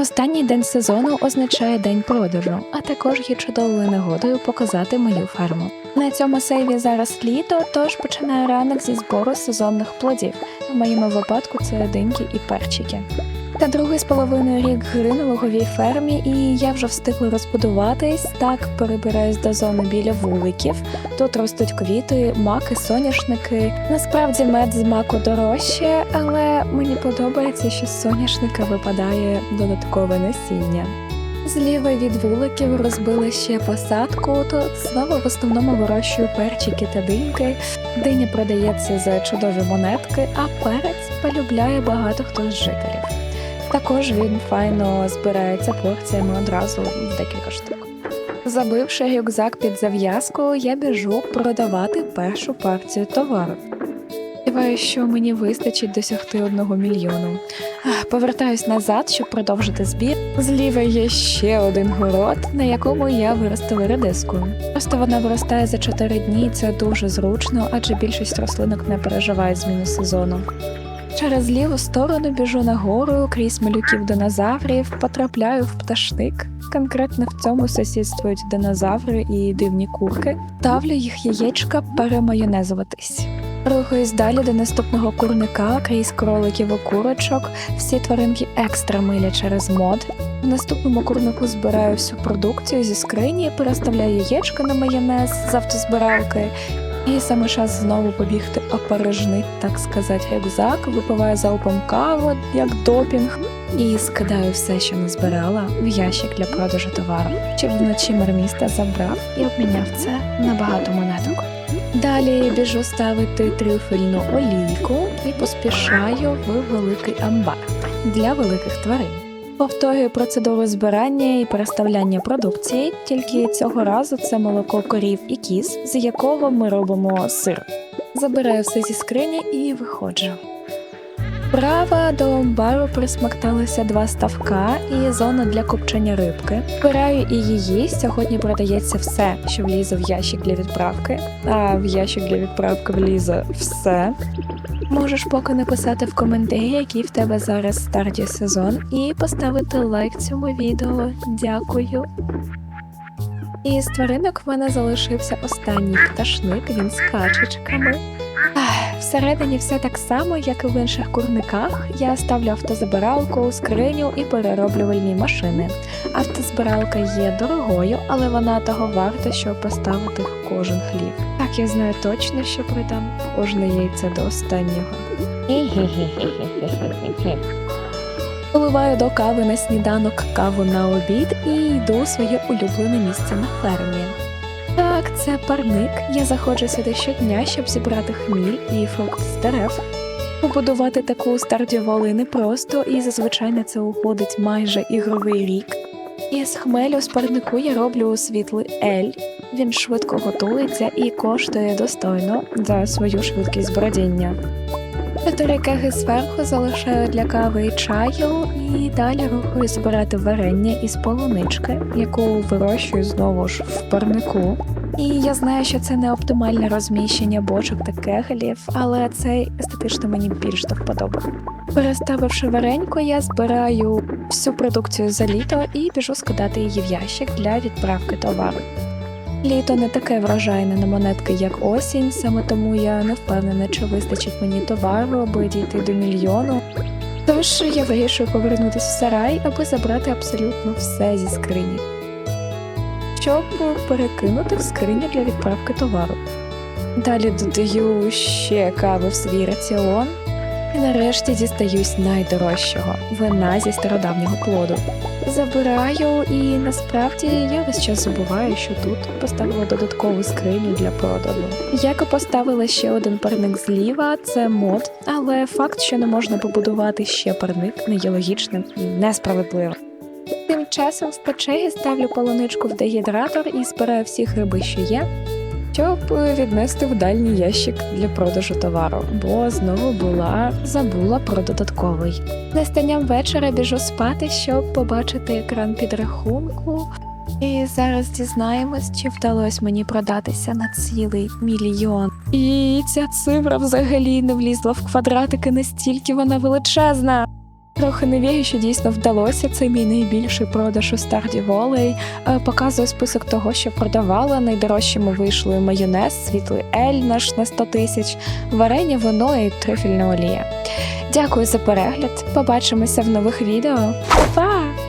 Останній день сезону означає день продажу, а також є чудовою нагодою показати мою ферму. На цьому сейві зараз літо, тож починаю ранок зі збору сезонних плодів. В моєму випадку це диньки і перчики. Та другий з половиною рік гри на луговій фермі, і я вже встигла розбудуватись. Так перебираюсь до зони біля вуликів. Тут ростуть квіти, маки, соняшники. Насправді мед з маку дорожче, але мені подобається, що з соняшника випадає додаткове насіння. Зліва від вуликів розбили ще посадку. Тут знову в основному вирощую перчики та диньки. Диня продається за чудові монетки, а перець полюбляє багато хто з жителів. Також він файно збирається порціями одразу в декілька штук. Забивши рюкзак під зав'язку, я біжу продавати першу партію товару. Сподіваюся, що мені вистачить досягти одного мільйону. Повертаюсь назад, щоб продовжити збір. Зліва є ще один город, на якому я виростила редиску. Просто вона виростає за 4 дні, це дуже зручно, адже більшість рослинок не переживають зміну сезону. Через ліву сторону біжу нагору крізь малюків динозаврів, потрапляю в пташник. Конкретно в цьому сусідствують динозаври і дивні курки. Ставлю їх яєчка перемайонезуватись. Рухаюсь далі до наступного курника крізь кроликів і курочок. Всі тваринки екстра милі через мод. В наступному курнику збираю всю продукцію зі скрині, переставляю яєчка на майонез з автозбиралки. І саме час знову побігти опорожнити, так сказати, рюкзак, випиваю залпом каву як допінг і скидаю все, що назбирала, в ящик для продажу товару, щоб вночі мер міста забрав і обміняв це на багато монеток. Далі біжу ставити трюфельну олійку і поспішаю в великий амбар для великих тварин. Повторюю процедуру збирання і переставляння продукції, тільки цього разу це молоко корів і кіз, з якого ми робимо сир. Забираю все зі скрині і виходжу. Справа до амбару присмакталися два ставка і зона для копчення рибки. Збираю і її. Сьогодні продається все, що влізе в ящик для відправки, а в ящик для відправки влізе все. Можеш поки написати в коментарі, який в тебе зараз старті сезон, і поставити лайк цьому відео. Дякую. І з тваринок в мене залишився останній пташник, він з качечками. Всередині все так само, як і в інших курниках. Я ставлю автозабиралку, скриню і перероблювальні машини. Автозбиралка є дорогою, але вона того варта, щоб поставити кожен хлів. Так я знаю точно, що придам кожне яйце до останнього. Поливаю до кави на сніданок, каву на обід і йду у своє улюблене місце на фермі. Так, це парник. Я заходжу сюди щодня, щоб зібрати хміль і фрукт з дерев. Побудувати таку стардіволи непросто, і зазвичай на це уходить майже ігровий рік. І з хмелю з парнику я роблю світлий ель. Він швидко готується і коштує достойно за свою швидкість бродіння. Чотири кеги зверху залишаю для кави і чаю, і далі рухаю збирати варення із полунички, яку вирощую знову ж в парнику. І я знаю, що це не оптимальне розміщення бочок та кегелів, але цей естетично мені більш до вподоби. Переставивши вареньку, я збираю всю продукцію за літо і біжу скидати її в ящик для відправки товару. Літо не таке вражайне на монетки, як осінь, саме тому я не впевнена, чи вистачить мені товару, аби дійти до мільйону. Тож я вирішую повернутися в сарай, аби забрати абсолютно все зі скрині, щоб перекинути в скриню для відправки товару. Далі додаю ще кави в свій раціон. І нарешті дістаюсь найдорожчого вина зі стародавнього клоду. Забираю, і насправді я весь час забуваю, що тут поставила додаткову скриню для продажу. Як поставила ще один парник зліва, це мод, але факт, що не можна побудувати ще парник, не є логічним і несправедливим. Тим часом в печері ставлю полуничку в дегідратор і збираю всі гриби, що є, щоб віднести в дальній ящик для продажу товару, бо знову була забула про додатковий. Настанням вечора біжу спати, щоб побачити екран підрахунку. І зараз дізнаємось, чи вдалося мені продатися на цілий мільйон. І ця цифра взагалі не влізла в квадратики, настільки вона величезна. Трохи не вірю, що дійсно вдалося. Це мій найбільший продаж у старді волей. Е, Показую список того, що продавала. Найдорожчими вийшли майонез, світлий ель наш на 100 тисяч, варення, вино і трюфельна олія. Дякую за перегляд. Побачимося в нових відео. Па-па!